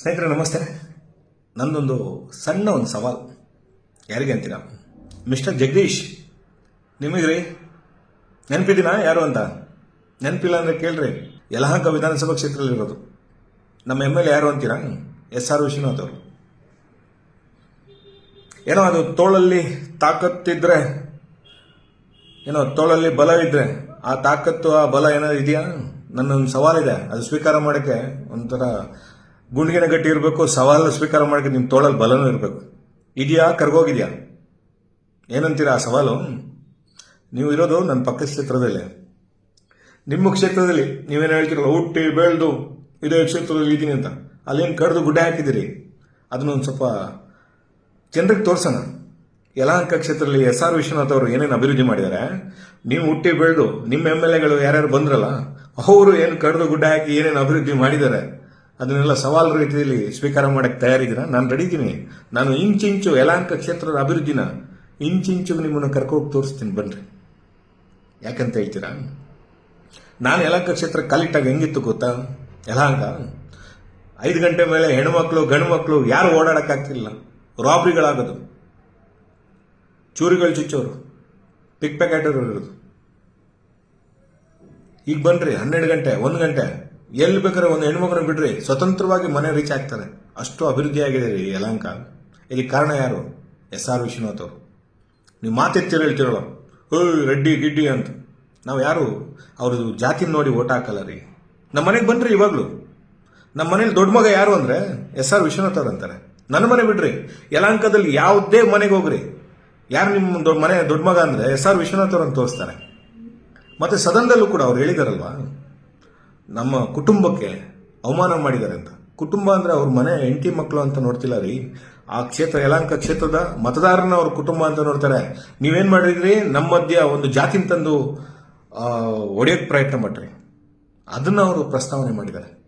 ಸ್ನೇಹಿತರೆ, ನಮಸ್ತೆ. ನಂದೊಂದು ಸಣ್ಣ ಒಂದು ಸವಾಲು. ಯಾರಿಗೆ ಅಂತೀರಾ? ಮಿಸ್ಟರ್ ಜಗದೀಶ್ ನಿಮಗೆ ರೀ ನೆನಪಿದ್ದೀನಾ ಯಾರು ಅಂತ? ನೆನಪಿಲ್ಲ ಅಂದರೆ ಕೇಳ್ರಿ. ಯಲಹಂಕ ವಿಧಾನಸಭಾ ಕ್ಷೇತ್ರದಲ್ಲಿರೋದು ನಮ್ಮ ಎಂ ಎಲ್ ಎ ಯಾರು ಅಂತೀರಾ? ಎಸ್ ಆರ್ ವಿಶ್ವನಾಥ್ ಅವರು. ಏನೋ ಅದು ತೋಳಲ್ಲಿ ತಾಕತ್ತಿದ್ರೆ, ಏನೋ ತೋಳಲ್ಲಿ ಬಲವಿದ್ರೆ ಆ ತಾಕತ್ತು, ಆ ಬಲ ಏನಾದ್ರು ಇದೆಯಾ? ನನ್ನೊಂದು ಸವಾಲಿದೆ. ಅದು ಸ್ವೀಕಾರ ಮಾಡೋಕ್ಕೆ ಒಂಥರ ಗುಂಡಿಗೆನ ಗಟ್ಟಿ ಇರಬೇಕು ಸವಾಲು ಸ್ವೀಕಾರ ಮಾಡೋಕ್ಕೆ ನಿಮ್ಮ ತೋಳಲ್ಲಿ ಬಲನೂ ಇರಬೇಕು. ಇದೆಯಾ, ಕರ್ಗೋಗಿದೆಯಾ? ಏನಂತೀರಾ ಆ ಸವಾಲು? ನೀವು ಇರೋದು ನನ್ನ ಪಕ್ಕದ ಕ್ಷೇತ್ರದಲ್ಲೇ. ನಿಮ್ಮ ಕ್ಷೇತ್ರದಲ್ಲಿ ನೀವೇನು ಹೇಳ್ತಿರಲ್ಲ ಹುಟ್ಟಿ ಬೆಳೆದು ಇದೇ ಕ್ಷೇತ್ರದಲ್ಲಿ ಇದ್ದೀನಿ ಅಂತ. ಅಲ್ಲೇನು ಕಡ್ದು ಗುಡ್ಡೆ ಹಾಕಿದ್ದೀರಿ? ಅದನ್ನ ಒಂದು ಸ್ವಲ್ಪ ಜನರಿಗೆ ತೋರಿಸೋಣ. ಯಲಹಂಕ ಕ್ಷೇತ್ರದಲ್ಲಿ ಎಸ್ ಆರ್ ವಿಶ್ವನಾಥ್ ಅವರು ಏನೇನು ಅಭಿವೃದ್ಧಿ ಮಾಡಿದ್ದಾರೆ ನೀವು ಹುಟ್ಟಿ ಬೆಳೆದು ನಿಮ್ಮ ಎಂ ಎಲ್ ಎಗಳು ಯಾರ್ಯಾರು ಬಂದ್ರಲ್ಲ, ಅವರು ಏನು ಕಡ್ದು ಗುಡ್ಡ ಹಾಕಿ ಏನೇನು ಅಭಿವೃದ್ಧಿ ಮಾಡಿದ್ದಾರೆ ಅದನ್ನೆಲ್ಲ ಸವಾಲ್ ರೀತಿಯಲ್ಲಿ ಸ್ವೀಕಾರ ಮಾಡಕ್ಕೆ ತಯಾರಿದ್ದೀರಾ? ನಾನು ರೆಡಿದ್ದೀನಿ ನಾನು ಇಂಚಿಂಚು ಯಲಾಂಕ ಕ್ಷೇತ್ರದ ಅಭಿವೃದ್ಧಿನ ಇಂಚಿಂಚು ನಿಮ್ಮನ್ನು ಕರ್ಕೋಗಿ ತೋರಿಸ್ತೀನಿ. ಬನ್ರಿ. ಯಾಕಂತ ಹೇಳ್ತೀರಾ? ನಾನು ಯಲಾಂಕ ಕ್ಷೇತ್ರ ಕಾಲಿಟ್ಟಾಗ ಹೆಂಗಿತ್ತು ಗೊತ್ತಾ? ಯಲಾಂಕ ಐದು ಗಂಟೆ ಮೇಲೆ ಹೆಣ್ಮಕ್ಳು ಗಂಡು ಮಕ್ಕಳು ಯಾರು ಓಡಾಡಕ್ಕಾಗ್ತಿಲ್ಲ ರಾಬ್ರಿಗಳಾಗೋದು. ಚೂರಿಗಳು ಚುಚ್ಚೋರು. ಪಿಕ್ ಪ್ಯಾಕೆಟ್ ಇರೋದು. ಈಗ ಬನ್ರಿ, ಹನ್ನೆರಡು ಗಂಟೆ, ಒಂದು ಗಂಟೆ. ಎಲ್ಲಿ ಬೇಕಾದ್ರೆ ಒಂದು ಹೆಣ್ಮಗನ ಬಿಡ್ರಿ ಸ್ವತಂತ್ರವಾಗಿ ಮನೆ ರೀಚ್ ಆಗ್ತಾರೆ. ಅಷ್ಟು ಅಭಿವೃದ್ಧಿ ಆಗಿದೆ ರೀ ಯಲಹಂಕ. ಇದಕ್ಕೆ ಕಾರಣ ಯಾರು? ಎಸ್ ಆರ್ ವಿಶ್ವನಾಥ್ ಅವರು. ನೀವು ಮಾತೆತ್ತಿರ ಹೇಳ್ತಿರಲ್ಲ, ಓಯ್, ರೆಡ್ಡಿ, ಗಿಡ್ಡಿ ಅಂತ. ನಾವು ಯಾರು? ಅವ್ರದ್ದು ಜಾತಿ ನೋಡಿ ಓಟ್ ಹಾಕಲ್ಲ ರೀ. ನಮ್ಮ ಮನೆಗೆ ಬನ್ನಿರಿ ಇವಾಗಲೂ. ನಮ್ಮ ಮನೇಲಿ ದೊಡ್ಡ ಮಗ ಯಾರು ಅಂದರೆ? ಎಸ್ ಆರ್ ವಿಶ್ವನಾಥ್ ಅವ್ರು ಅಂತಾರೆ. ನನ್ನ ಮನೆ ಬಿಡ್ರಿ. ಯಲಹಂಕದಲ್ಲಿ ಯಾವುದೇ ಮನೆಗೆ ಹೋಗ್ರಿ. ಯಾರು ನಿಮ್ಮ ದೊಡ್ಡ ಮನೆ, ದೊಡ್ಡ ಮಗ ಅಂದರೆ ಎಸ್ ಆರ್ ವಿಶ್ವನಾಥ್ ಅಂತ ತೋರಿಸ್ತಾರೆ. ಮತ್ತು ಸದನದಲ್ಲೂ ಕೂಡ ಅವ್ರು ಹೇಳಿದಾರಲ್ವಾ? ನಮ್ಮ ಕುಟುಂಬಕ್ಕೆ ಅವಮಾನ ಮಾಡಿದ್ದಾರೆ ಅಂತ. ಕುಟುಂಬ ಅಂದ್ರೆ ಅವ್ರ ಮನೆ ಹೆಂಡತಿ ಮಕ್ಕಳು ಅಂತ ನೋಡ್ತಿಲ್ಲ ರೀ. ಆ ಕ್ಷೇತ್ರ ಯಲಾಂಕ ಕ್ಷೇತ್ರದ ಮತದಾರನ ಅವ್ರ ಕುಟುಂಬ ಅಂತ ನೋಡ್ತಾರೆ. ನೀವೇನು ಮಾಡಿದ್ರಿ? ನಮ್ಮ ಮಧ್ಯ ಒಂದು ಜಾತಿನ ತಂದು ಒಡೆಯೋಕ್ಕೆ ಪ್ರಯತ್ನ ಮಾಡ್ರಿ ಅದನ್ನ ಅವರು ಪ್ರಸ್ತಾವನೆ ಮಾಡಿದ್ದಾರೆ.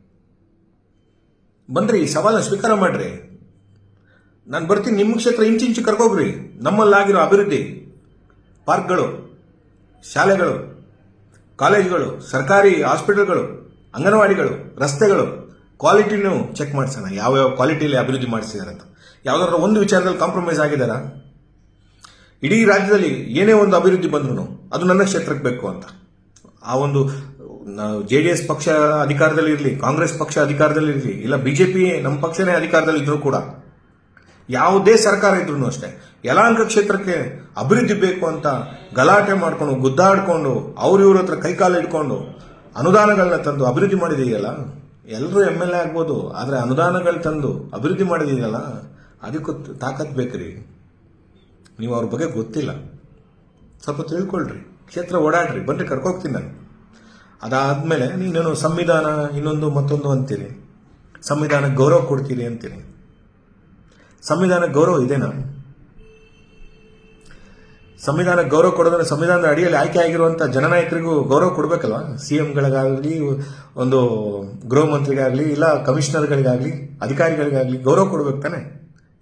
ಬಂದ್ರಿ ಈ ಸವಾಲನ್ನ ಸ್ವೀಕಾರ ಮಾಡ್ರಿ. ನಾನು ಬರ್ತೀನಿ ನಿಮ್ಮ ಕ್ಷೇತ್ರ ಇಂಚಿಂಚು ಕರ್ಕೋಗ್ರಿ ನಮ್ಮಲ್ಲಾಗಿರೋ ಅಭಿವೃದ್ಧಿ, ಪಾರ್ಕ್ಗಳು, ಶಾಲೆಗಳು, ಕಾಲೇಜುಗಳು, ಸರ್ಕಾರಿ ಹಾಸ್ಪಿಟಲ್ಗಳು ಅಂಗನವಾಡಿಗಳು, ರಸ್ತೆಗಳು ಕ್ವಾಲಿಟಿನೂ ಚೆಕ್ ಮಾಡಿಸೋಣ. ಯಾವ್ಯಾವ ಕ್ವಾಲಿಟಿಯಲ್ಲಿ ಅಭಿವೃದ್ಧಿ ಮಾಡಿಸಿದ್ದಾರೆ ಅಂತ. ಯಾವುದಾದ್ರೂ ಒಂದು ವಿಚಾರದಲ್ಲಿ ಕಾಂಪ್ರಮೈಸ್ ಆಗಿದ್ದಾರಾ? ಇಡೀ ರಾಜ್ಯದಲ್ಲಿ ಏನೇ ಒಂದು ಅಭಿವೃದ್ಧಿ ಬಂದ್ರು ಅದು ನನ್ನ ಕ್ಷೇತ್ರಕ್ಕೆ ಬೇಕು ಅಂತ. ಆ ಒಂದು ಜೆ ಡಿ ಎಸ್ ಪಕ್ಷ ಅಧಿಕಾರದಲ್ಲಿ ಇರಲಿ, ಕಾಂಗ್ರೆಸ್ ಪಕ್ಷ ಅಧಿಕಾರದಲ್ಲಿ ಇರಲಿ, ಇಲ್ಲ ಪಿ ನಮ್ಮ ಪಕ್ಷನೇ ಅಧಿಕಾರದಲ್ಲಿ ಇದ್ರೂ ಕೂಡ, ಯಾವುದೇ ಸರ್ಕಾರ ಇದ್ರೂ ಅಷ್ಟೇ ಯಲಾಂಕ ಕ್ಷೇತ್ರಕ್ಕೆ ಅಭಿವೃದ್ಧಿ ಬೇಕು ಅಂತ ಗಲಾಟೆ ಮಾಡ್ಕೊಂಡು, ಗುದ್ದಾಡಿಕೊಂಡು, ಅವ್ರ ಇವ್ರ ಹತ್ರ ಕೈಕಾಲು ಇಟ್ಕೊಂಡು ಅನುದಾನಗಳನ್ನ ತಂದು ಅಭಿವೃದ್ಧಿ ಮಾಡಿದೆಯಲ್ಲ? ಎಲ್ಲರೂ ಎಂ ಎಲ್ ಎ ಆಗ್ಬೋದು, ಆದರೆ ಅನುದಾನಗಳು ತಂದು ಅಭಿವೃದ್ಧಿ ಮಾಡಿದೆಯಲ್ಲ? ಅದಕ್ಕೂ ತಾಕತ್ ಬೇಕ್ರಿ. ನೀವು ಅವ್ರ ಬಗ್ಗೆ ಗೊತ್ತಿಲ್ಲ. ಸ್ವಲ್ಪ ತಿಳ್ಕೊಳ್ರಿ. ಕ್ಷೇತ್ರ ಓಡಾಡ್ರಿ. ಬನ್ನಿ ಕರ್ಕೋಗ್ತೀನಿ ನಾನು. ಅದಾದಮೇಲೆ ನೀನೇನು ಸಂವಿಧಾನ ಇನ್ನೊಂದು ಮತ್ತೊಂದು ಅಂತೀರಿ ಸಂವಿಧಾನಕ್ಕೆ ಗೌರವ ಕೊಡ್ತೀರಿ ಅಂತೀರಿ ಸಂವಿಧಾನಕ್ಕೆ ಗೌರವ ಇದೆನಾ ಸಂವಿಧಾನಕ್ಕೆ ಗೌರವ ಕೊಡೋದ್ರೆ ಸಂವಿಧಾನದ ಅಡಿಯಲ್ಲಿ ಆಯ್ಕೆ ಆಗಿರುವಂಥ ಜನನಾಯಕರಿಗೂ ಗೌರವ ಕೊಡಬೇಕಲ್ವ? ಸಿ ಎಂಗಳಿಗಾಗಲಿ ಒಂದು ಗೃಹ ಮಂತ್ರಿಗಾಗಲಿ, ಇಲ್ಲ ಕಮಿಷನರ್ಗಳಿಗಾಗಲಿ, ಅಧಿಕಾರಿಗಳಿಗಾಗಲಿ ಗೌರವ ಕೊಡ್ಬೇಕು ತಾನೆ?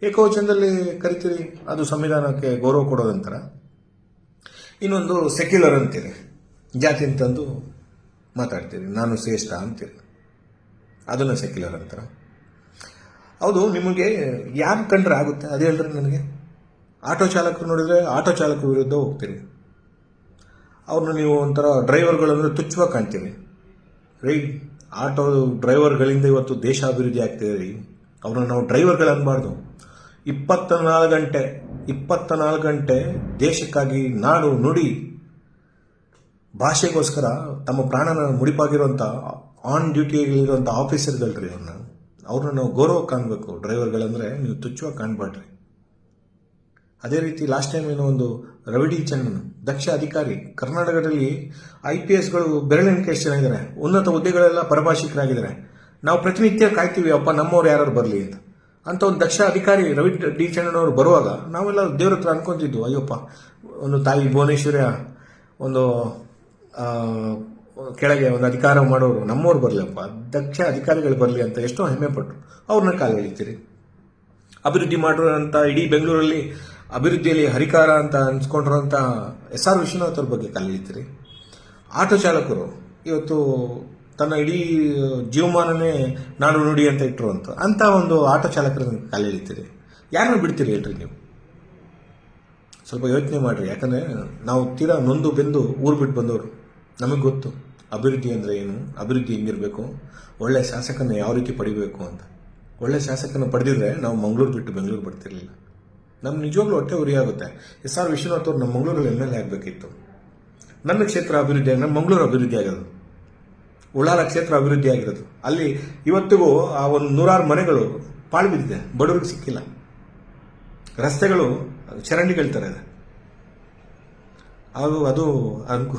ಏಕವಚನದಲ್ಲಿ ಕರಿತೀರಿ, ಅದು ಸಂವಿಧಾನಕ್ಕೆ ಗೌರವ ಕೊಡೋದಂತರ ಇನ್ನೊಂದು ಸೆಕ್ಯುಲರ್ ಅಂತೀರಿ. ಜಾತಿ ಅಂತಂದು ಮಾತಾಡ್ತೀರಿ, ನಾನು ಶ್ರೇಷ್ಠ ಅಂತೀರಿ. ಅದನ್ನು ಸೆಕ್ಯುಲರ್ ಅಂತಾರೆ. ಹೌದು, ನಿಮಗೆ ಯಾರು ಕಂಡ್ರೆ ಆಗುತ್ತೆ? ಅದು ಹೇಳ್ರಿ ನನಗೆ. ಆಟೋ ಚಾಲಕರು ನೋಡಿದರೆ ಆಟೋ ಚಾಲಕ ವಿರುದ್ಧ ಹೋಗ್ತೀನಿ. ಅವ್ರನ್ನ ನೀವು ಒಂಥರ ಡ್ರೈವರ್ಗಳಂದರೆ ತುಚ್ಚುವ ಕಾಣ್ತೀನಿ. ರೀ, ಆಟೋ ಡ್ರೈವರ್ಗಳಿಂದ ಇವತ್ತು ದೇಶ ಅಭಿವೃದ್ಧಿ ಆಗ್ತಿದೆ ರೀ. ಅವ್ರನ್ನ ನಾವು ಡ್ರೈವರ್ಗಳು ಅನ್ಬಾರ್ದು. ಇಪ್ಪತ್ತ ನಾಲ್ಕು ಗಂಟೆ ಇಪ್ಪತ್ತ ನಾಲ್ಕು ಗಂಟೆ ದೇಶಕ್ಕಾಗಿ ನಾಡು ನುಡಿ ಭಾಷೆಗೋಸ್ಕರ ತಮ್ಮ ಪ್ರಾಣನ ಮುಡಿಪಾಗಿರುವಂಥ ಆನ್ ಡ್ಯೂಟಿಯಲ್ಲಿರುವಂಥ ಆಫೀಸರ್ಗಳ್ರಿ ಅವ್ರನ್ನ. ಅವ್ರನ್ನ ನಾವು ಗೌರವ ಕಾಣಬೇಕು. ಡ್ರೈವರ್ಗಳಂದರೆ ನೀವು ತುಚ್ಛವಾಗಿ ಕಾಣಬೇಡ್ರಿ ಅದೇ ರೀತಿ ಲಾಸ್ಟ್ ಟೈಮ್ ಏನೋ ಒಂದು ರವಿಡಿ ಚಂದ್ರನ್, ದಕ್ಷ ಅಧಿಕಾರಿ, ಕರ್ನಾಟಕದಲ್ಲಿ ಐ ಪಿ ಎಸ್ಗಳು ಬೆರಳೆಣಿಕೆ ಚೆನ್ನಾಗಿದ್ದಾರೆ ಉನ್ನತ ಹುದ್ದೆಗಳೆಲ್ಲ ಪರಭಾಷಿಕರಾಗಿದ್ದಾರೆ ನಾವು ಪ್ರತಿನಿತ್ಯ ಕಾಯ್ತೀವಿ, ಅಪ್ಪ, ನಮ್ಮವ್ರು ಯಾರು ಬರಲಿ ಅಂತ. ಅಂತ ಒಂದು ದಕ್ಷ ಅಧಿಕಾರಿ ರವಿ ಡಿ ಚಂದನ್ ಅವರು ಬರುವಾಗ ನಾವೆಲ್ಲ ದೇವ್ರ ಹತ್ರ ಅನ್ಕೊಂತಿದ್ವು, ಅಯ್ಯಪ್ಪ, ಒಂದು ತಾಯಿ ಭುವನೇಶ್ವರಿಯ ಒಂದು ಕೆಳಗೆ ಒಂದು ಅಧಿಕಾರ ಮಾಡೋರು, ನಮ್ಮವ್ರು ಬರಲಪ್ಪ ದಕ್ಷ ಅಧಿಕಾರಿಗಳು ಬರಲಿ ಅಂತ ಎಷ್ಟೋ ಹೆಮ್ಮೆ ಪಟ್ಟರು ಅವ್ರನ್ನ ಕಾಲು ಎಳಿತೀರಿ. ಅಭಿವೃದ್ಧಿ ಮಾಡಿರೋಂಥ ಇಡೀ ಬೆಂಗಳೂರಲ್ಲಿ ಅಭಿವೃದ್ಧಿಯಲ್ಲಿ ಹರಿಕಾರ ಅಂತ ಅನ್ಸ್ಕೊಂಡಿರೋಂಥ ಎಸ್ ಆರ್ ವಿಶ್ವನಾಥ್ ಅವ್ರ ಬಗ್ಗೆ ಕಲಿತೀರಿ ಆಟೋ ಚಾಲಕರು, ಇವತ್ತು ತನ್ನ ಇಡೀ ಜೀವಮಾನನೇ ನಾನು ನುಡಿ ಅಂತ ಇಟ್ಟರು ಅಂತ ಅಂತ ಒಂದು ಆಟೋ ಚಾಲಕರ ಕಲಿತೀರಿ ಯಾರನ್ನು ಬಿಡ್ತೀರಿ ಹೇಳ್ರಿ ನೀವು? ಸ್ವಲ್ಪ ಯೋಚನೆ ಮಾಡಿರಿ, ಯಾಕಂದರೆ ನಾವು ತೀರಾ ನೊಂದು ಬೆಂದು ಊರು ಬಿಟ್ಟು ಬಂದವರು. ನಮಗೆ ಗೊತ್ತು, ಅಭಿವೃದ್ಧಿ ಅಂದರೆ ಏನು, ಅಭಿವೃದ್ಧಿ ಹೆಂಗಿರಬೇಕು, ಒಳ್ಳೆ ಶಾಸಕನ ಯಾವ ರೀತಿ ಪಡಿಬೇಕು ಅಂತ. ಒಳ್ಳೆ ಶಾಸಕನ ಪಡೆದಿದ್ರೆ ನಾವು ಮಂಗಳೂರು ಬಿಟ್ಟು ಬೆಂಗಳೂರು ಬರ್ತಿರ್ಲಿಲ್ಲ. ನಮ್ಮ ನಿಜವಾಗ್ಲೂ ಹೊಟ್ಟೆ ಉರಿಯಾಗುತ್ತೆ ಎಸ್ ಆರ್ ವಿಶ್ವನಾಥ್ ಅವರು ನಮ್ಮ ಮಂಗಳೂರಲ್ಲಿ ಎಂ ಎಲ್ ಎ ಆಗಬೇಕಿತ್ತು. ನನ್ನ ಕ್ಷೇತ್ರ ಅಭಿವೃದ್ಧಿ ನಮ್ಮ ಮಂಗಳೂರು ಅಭಿವೃದ್ಧಿ ಆಗೋದು ಉಳ್ಳಾಲ ಕ್ಷೇತ್ರ ಅಭಿವೃದ್ಧಿ ಆಗಿರೋದು. ಅಲ್ಲಿ ಇವತ್ತಿಗೂ ಆ ಒಂದು ನೂರಾರು ಮನೆಗಳು ಪಾಳು ಬಿದ್ದಿದೆ. ಬಡವರಿಗೆ ಸಿಕ್ಕಿಲ್ಲ. ರಸ್ತೆಗಳು ಚರಂಡಿಗಳ್ತಾರೆ ಇದೆ ಅದು ಅದು ಅನುಕೂ,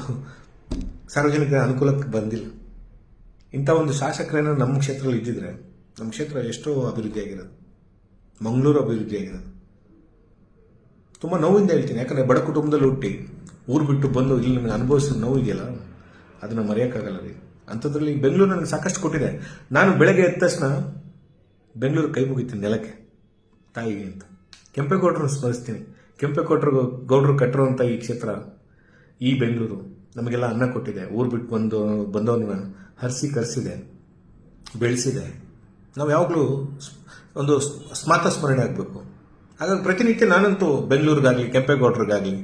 ಸಾರ್ವಜನಿಕರ ಅನುಕೂಲಕ್ಕೆ ಬಂದಿಲ್ಲ. ಇಂಥ ಒಂದು ಶಾಸಕರೇನೋ ನಮ್ಮ ಕ್ಷೇತ್ರದಲ್ಲಿ ಇದ್ದಿದ್ರೆ, ನಮ್ಮ ಕ್ಷೇತ್ರ ಎಷ್ಟೋ ಅಭಿವೃದ್ಧಿ ಆಗಿರೋದು. ಮಂಗಳೂರು ಅಭಿವೃದ್ಧಿ ಆಗಿರೋದು. ತುಂಬ ನೋವಿಂದ ಹೇಳ್ತೀನಿ. ಯಾಕಂದರೆ ಬಡ ಕುಟುಂಬದಲ್ಲಿ ಹುಟ್ಟಿ ಊರು ಬಿಟ್ಟು ಬಂದು ಇಲ್ಲಿ ನಿಮಗೆ ಅನುಭವಿಸಿದ ನೋವು ಇದೆಯಲ್ಲ ಅದನ್ನು ಮರೆಯೋಕ್ಕಾಗಲ್ಲ ರೀ. ಅಂಥದ್ರಲ್ಲಿ ಬೆಂಗಳೂರು ನನಗೆ ಸಾಕಷ್ಟು ಕೊಟ್ಟಿದೆ. ನಾನು ಬೆಳಗ್ಗೆ ಎದ್ದ ತಕ್ಷಣ ಬೆಂಗಳೂರು ಕೈ ಮುಗಿತೀನಿ ನೆಲಕ್ಕೆ. ತಾಯಿಗೆ ಅಂತ. ಕೆಂಪೇಗೌಡರನ್ನು ಸ್ಮರಿಸ್ತೀನಿ. ಕೆಂಪೇಗೌಡರು ಗೌಡರು ಕಟ್ಟಿರುವಂಥ ಈ ಕ್ಷೇತ್ರ, ಈ ಬೆಂಗಳೂರು ನಮಗೆಲ್ಲ ಅನ್ನ ಕೊಟ್ಟಿದೆ. ಊರು ಬಿಟ್ಟು ಬಂದು, ಬಂದವನ್ನ ಹರಿಸಿ ಕರೆಸಿದೆ, ಬೆಳೆಸಿದೆ. ನಾವು ಯಾವಾಗಲೂ ಒಂದು ಸ್ಮಾತ ಸ್ಮರಣೆ ಆಗಬೇಕು. ಹಾಗಾಗಿ ಪ್ರತಿನಿತ್ಯ ನಾನಂತೂ ಬೆಂಗಳೂರಿಗಾಗಲಿ, ಕೆಂಪೇಗೌಡರಿಗಾಗಲಿ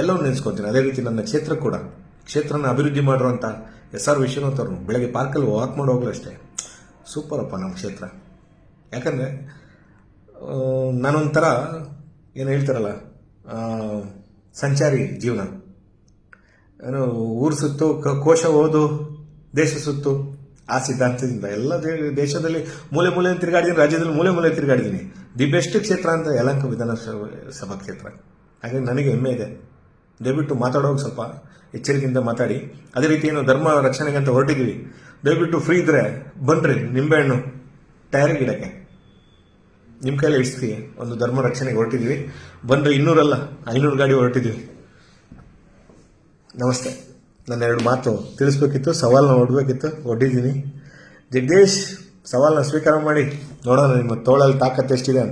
ಎಲ್ಲವನ್ನು ನೆನೆಸ್ಕೊತೀನಿ ಅದೇ ರೀತಿ ನನ್ನ ಕ್ಷೇತ್ರ ಕೂಡ. ಕ್ಷೇತ್ರನ ಅಭಿವೃದ್ಧಿ ಮಾಡಿರುವಂಥ ಎಸ್ ಆರ್ ವಿಶ್ವನಾಥ್ ಅವ್ರನ್ನ ಬೆಳಗ್ಗೆ ಪಾರ್ಕಲ್ಲಿ ವಾಕ್ ಮಾಡೋಗ್ಲೂ ಅಷ್ಟೇ. ಸೂಪರಪ್ಪ ನಮ್ಮ ಕ್ಷೇತ್ರ. ಯಾಕಂದರೆ ನಾನೊಂಥರ ಏನು ಹೇಳ್ತಾರಲ್ಲ ಸಂಚಾರಿ ಜೀವನ. ಏನು ಊರು ಸುತ್ತು ಕೋಶ ಓದು, ದೇಶ ಸುತ್ತು, ಆ ಸಿದ್ಧಾಂತದಿಂದ ಎಲ್ಲ ದೇಶದಲ್ಲಿ ಮೂಲೆ ಮೂಲೆ ತಿರುಗಾಡಿದ್ದೀನಿ, ರಾಜ್ಯದಲ್ಲಿ ಮೂಲೆ ಮೂಲೆ ತಿರುಗಾಡಿದ್ದೀನಿ. ದಿ ಬೆಸ್ಟ್ ಕ್ಷೇತ್ರ ಅಂತ ಯಲಂಕ ವಿಧಾನಸಭಾ, ಸಭಾ ಕ್ಷೇತ್ರ. ಹಾಗಾಗಿ ನನಗೆ ಹೆಮ್ಮೆ ಇದೆ. ದಯವಿಟ್ಟು ಮಾತಾಡೋಕೆ ಸ್ವಲ್ಪ ಎಚ್ಚರಿಕೆಯಿಂದ ಮಾತಾಡಿ. ಅದೇ ರೀತಿ ಏನು ಧರ್ಮ ರಕ್ಷಣೆಗೆ ಅಂತ ಹೊರಟಿದ್ದೀವಿ. ದಯವಿಟ್ಟು ಫ್ರೀ ಇದ್ರೆ ಬನ್ನಿರಿ ನಿಂಬೆಹಣ್ಣು ಟೈರಿಗೆ ಗಿಡಕ್ಕೆ ನಿಮ್ಮ ಕೈಯಲ್ಲಿ ಇಳಿಸ್ತೀವಿ ಒಂದು ಧರ್ಮ ರಕ್ಷಣೆಗೆ ಹೊರಟಿದ್ವಿ ಬನ್ನಿರಿ ಇನ್ನೂರಲ್ಲ, ಐನೂರು ಗಾಡಿ ಹೊರಟಿದ್ದೀವಿ. ನಮಸ್ತೆ. ನನ್ನ ಎರಡು ಮಾತು ತಿಳಿಸ್ಬೇಕಿತ್ತು, ಸವಾಲನ್ನ ಹೊಡ್ಬೇಕಿತ್ತು, ಹೊಡ್ಡಿದ್ದೀನಿ. ಜಗದೀಶ್ ಸವಾಲನ್ನ ಸ್ವೀಕಾರ ಮಾಡಿ ನೋಡೋಣ ನಿಮ್ಮ ತೋಳಲ್ಲಿ ತಾಕತ್ತು ಎಷ್ಟಿದೆ